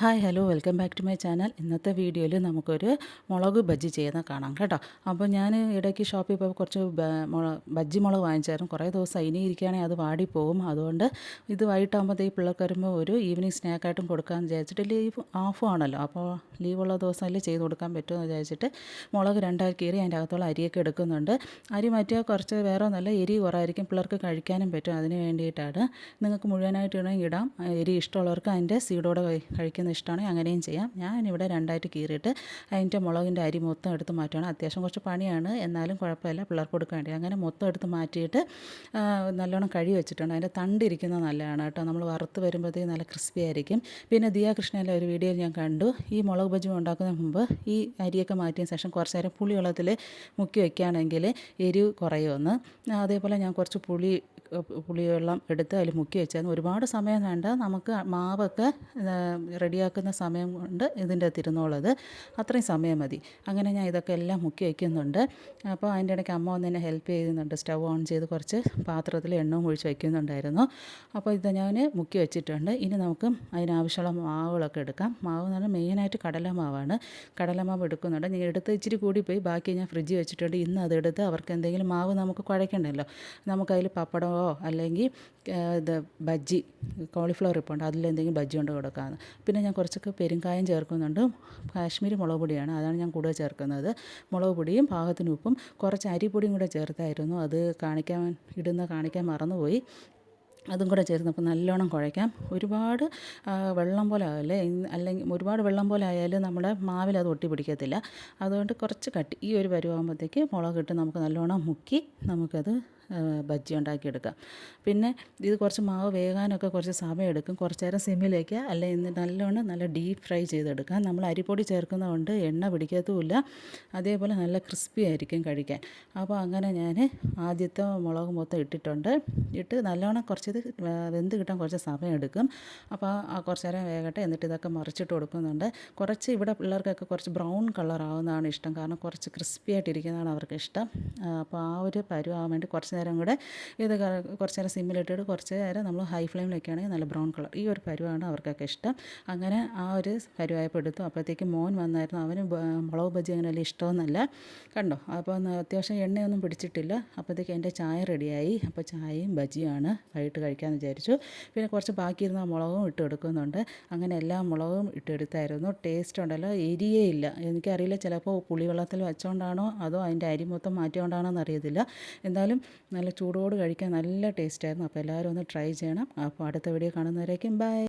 Hi hello welcome back to my channel. ഇന്നത്തെ വീഡിയോയിൽ നമുക്കൊരു മുളക് ബജ്ജി ചെയ്യുന്ന കാണാം കേട്ടോ. അപ്പോൾ ഞാൻ ഇടയ്ക്ക് ഷോപ്പിൽ പോയി കുറച്ച് ബജ്ജി മുളക് വാങ്ങിച്ചായിരുന്നു. കുറേ ദിവസം ഇനി ഇരിക്കുകയാണെങ്കിൽ അത് വാടി പോകും. അതുകൊണ്ട് ഇത് വൈകിട്ടാകുമ്പോഴത്തേക്ക് പിള്ളേർക്ക് വരുമ്പോൾ ഒരു ഈവനിങ് സ്നാക്കായിട്ടും കൊടുക്കാമെന്ന് വിചാരിച്ചിട്ട് ലീവ് ഓഫും ആണല്ലോ. അപ്പോൾ ലീവുള്ള ദിവസമല്ലേ ചെയ്ത് കൊടുക്കാൻ പറ്റുമെന്ന് വിചാരിച്ചിട്ട് മുളക് രണ്ടായി കീറി അതിന്റെ അകത്തുള്ള അരിയൊക്കെ എടുക്കുന്നുണ്ട്. അരി മാറ്റിയാൽ കുറച്ച് വേറെ നല്ല എരി കുറവായിരിക്കും. പിള്ളേർക്ക് കഴിക്കാനും പറ്റും. അതിന് വേണ്ടിയിട്ടാണ്. നിങ്ങൾക്ക് മുഴുവനായിട്ട് ഇടാം. എരി ഇഷ്ടമുള്ളവർക്ക് അതിന്റെ സീഡോടെ കഴിക്കുന്ന ഇഷ്ടമാണെങ്കിൽ അങ്ങനെയും ചെയ്യാം. ഞാനിവിടെ രണ്ടായിട്ട് കീറിയിട്ട് അതിന്റെ മുളകിന്റെ അരി മൊത്തം എടുത്ത് മാറ്റുകയാണ് അത്യാവശ്യം കുറച്ച് പണിയാണ്. എന്നാലും കുഴപ്പമില്ല. പിള്ളേർക്ക് കൊടുക്കാൻ വേണ്ടി അങ്ങനെ മൊത്തം എടുത്ത് മാറ്റിയിട്ട് നല്ലോണം കഴി വെച്ചിട്ടുണ്ട്. അതിന്റെ തണ്ടിരിക്കുന്നത് നല്ലതാണ് കേട്ടോ. നമ്മൾ വറുത്ത് വരുമ്പോഴത്തേക്ക് നല്ല ക്രിസ്പി ആയിരിക്കും. പിന്നെ ദിയ കൃഷ്ണന്റെ ഒരു വീഡിയോയിൽ ഞാൻ കണ്ടു. ഈ മുളക് ബജ്ജി ഉണ്ടാക്കുന്ന മുമ്പ് ഈ അരിയൊക്കെ മാറ്റിയ ശേഷം കുറച്ച് നേരം പുളിവെള്ളത്തിൽ മുക്കി വയ്ക്കുകയാണെങ്കിൽ എരിവ് കുറയുമെന്ന്. അതേപോലെ ഞാൻ കുറച്ച് പുളി പുളിവെള്ളം എടുത്ത് അതിൽ മുക്കി വെച്ചാൽ ഒരുപാട് സമയം വേണ്ട. നമുക്ക് മാവൊക്കെ റെഡിയാക്കുന്ന സമയം കൊണ്ട് ഇതിന്റെ തിരുന്നോളത് അത്രയും സമയം മതി. അങ്ങനെ ഞാൻ ഇതൊക്കെ എല്ലാം മുക്കി വയ്ക്കുന്നുണ്ട് അപ്പോൾ അതിന്റെ ഇടയ്ക്ക് അമ്മ ഒന്ന് എന്നെ ഹെൽപ്പ് ചെയ്യുന്നുണ്ട്. സ്റ്റവ് ഓൺ ചെയ്ത് കുറച്ച് പാത്രത്തിൽ എണ്ണവും ഒഴിച്ച് വയ്ക്കുന്നുണ്ടായിരുന്നു അപ്പോൾ ഇത് ഞാൻ മുക്കി വെച്ചിട്ടുണ്ട്. ഇനി നമുക്ക് അതിനാവശ്യമുള്ള മാവുകളൊക്കെ എടുക്കാം. മാവ് എന്ന് പറഞ്ഞാൽ മെയിനായിട്ട് കടലമാവാണ്. കടലമാവ് എടുക്കുന്നുണ്ട്. ഞാൻ എടുത്ത് ഇച്ചിരി കൂടി പോയി. ബാക്കി ഞാൻ ഫ്രിഡ്ജിൽ വെച്ചിട്ടുണ്ട്. ഇന്ന് അതെടുത്ത് അവർക്ക് എന്തെങ്കിലും മാവ് നമുക്ക് കുഴക്കണ്ടല്ലോ. നമുക്കതിൽ പപ്പടമോ അല്ലെങ്കിൽ ഇത് ബജ്ജി കോളിഫ്ലവർ ഇപ്പോൾ ഉണ്ട്. അതിലെന്തെങ്കിലും ബജ്ജി കൊണ്ട് കൊടുക്കാമെന്ന് പിന്നെ ഞാൻ കുറച്ചൊക്കെ പെരുങ്കായം ചേർക്കുന്നുണ്ട്. കാശ്മീരി മുളക് പൊടിയാണ്. അതാണ് ഞാൻ കൂടുതൽ ചേർക്കുന്നത്. മുളക് പൊടിയും പാകത്തിന് ഉപ്പും കുറച്ച് അരിപ്പൊടിയും കൂടെ ചേർത്തായിരുന്നു. അത് കാണിക്കാൻ ഇടുന്ന കാണിക്കാൻ മറന്നുപോയി. അതും കൂടെ ചേർന്ന് നമുക്ക് നല്ലോണം കുഴയ്ക്കാം. ഒരുപാട് വെള്ളം പോലെ ആകല്ലേ അല്ലെങ്കിൽ ഒരുപാട് വെള്ളം പോലെ ആയാലും നമ്മുടെ മാവിൽ അത് ഒട്ടി പിടിക്കത്തില്ല. അതുകൊണ്ട് കുറച്ച് കട്ടി ഈ ഒരു പരുവാകുമ്പോഴത്തേക്ക് മുളകിട്ട് നമുക്ക് നല്ലോണം മുക്കി നമുക്കത് ബജ്ജി ഉണ്ടാക്കിയെടുക്കാം. പിന്നെ ഇത് കുറച്ച് മാവ് വേകാനൊക്കെ കുറച്ച് സമയം എടുക്കും കുറച്ച് നേരം സിമ്മിലേക്ക് അല്ലെങ്കിൽ നല്ലോണം നല്ല ഡീപ്പ് ഫ്രൈ ചെയ്തെടുക്കാം നമ്മൾ അരിപ്പൊടി ചേർക്കുന്നതുകൊണ്ട് എണ്ണ പിടിക്കത്തുമില്ല. അതേപോലെ നല്ല ക്രിസ്പി ആയിരിക്കും കഴിക്കാൻ. അപ്പോൾ അങ്ങനെ ഞാൻ ആദ്യത്തെ മുളക് മൊത്തം ഇട്ടിട്ടുണ്ട്. ഇട്ട് നല്ലോണം കുറച്ച് ഇത് വെന്ത് കിട്ടാൻ കുറച്ച് സമയം എടുക്കും അപ്പോൾ കുറച്ച് നേരം വേകട്ടെ എന്നിട്ട് ഇതൊക്കെ മറിച്ചിട്ട് കൊടുക്കുന്നുണ്ട്. കുറച്ച് ഇവിടെ പിള്ളേർക്കൊക്കെ കുറച്ച് ബ്രൗൺ കളറാവുന്നതാണ് ഇഷ്ടം. കാരണം കുറച്ച് ക്രിസ്പി ആയിട്ടിരിക്കുന്നതാണ് അവർക്ക് ഇഷ്ടം. അപ്പോൾ ആ ഒരു പരുവാൻ വേണ്ടി കുറച്ച് നേരം കൂടെ ഇത് കുറച്ച് നേരം സിമ്മിലിട്ടിട്ട് കുറച്ച് നേരം നമ്മൾ ഹൈ ഫ്ലെയിമിലൊക്കെയാണെങ്കിൽ നല്ല ബ്രൗൺ കളർ. ഈ ഒരു പരുവാണ് അവർക്കൊക്കെ ഇഷ്ടം. അങ്ങനെ ആ ഒരു പരുവായപ്പോൾ എടുത്തു. അപ്പോഴത്തേക്ക് മോൻ വന്നായിരുന്നു. അവന് മുളക് ബജി അങ്ങനെ വലിയ ഇഷ്ടമൊന്നുമല്ല. കണ്ടോ? അപ്പോൾ അത്യാവശ്യം എണ്ണയൊന്നും പിടിച്ചിട്ടില്ല. അപ്പോഴത്തേക്ക് എന്റെ ചായ റെഡിയായി. അപ്പോൾ ചായയും ബജിയാണ് വൈകിട്ട് കഴിക്കാമെന്ന് വിചാരിച്ചു. പിന്നെ കുറച്ച് ബാക്കിയിരുന്ന മുളകും ഇട്ട് എടുക്കുന്നുണ്ട് അങ്ങനെ എല്ലാ മുളകും ഇട്ടെടുത്തായിരുന്നു ടേസ്റ്റ് ഉണ്ടല്ലോ. എരിയേ ഇല്ല. എനിക്കറിയില്ല ചിലപ്പോൾ പുളിവെള്ളത്തിൽ വെച്ചുകൊണ്ടാണോ അതോ അതിന്റെ അരി മൊത്തം മാറ്റിയോണ്ടാണോ എന്നറിയത്തില്ല എന്തായാലും നല്ല ചൂടോട് കഴിക്കാൻ നല്ല ടേസ്റ്റായിരുന്നു. അപ്പോൾ എല്ലാവരും ഒന്ന് ട്രൈ ചെയ്യണം. അപ്പോൾ അടുത്ത വീഡിയോ കാണുന്നവരേക്കും ബൈ.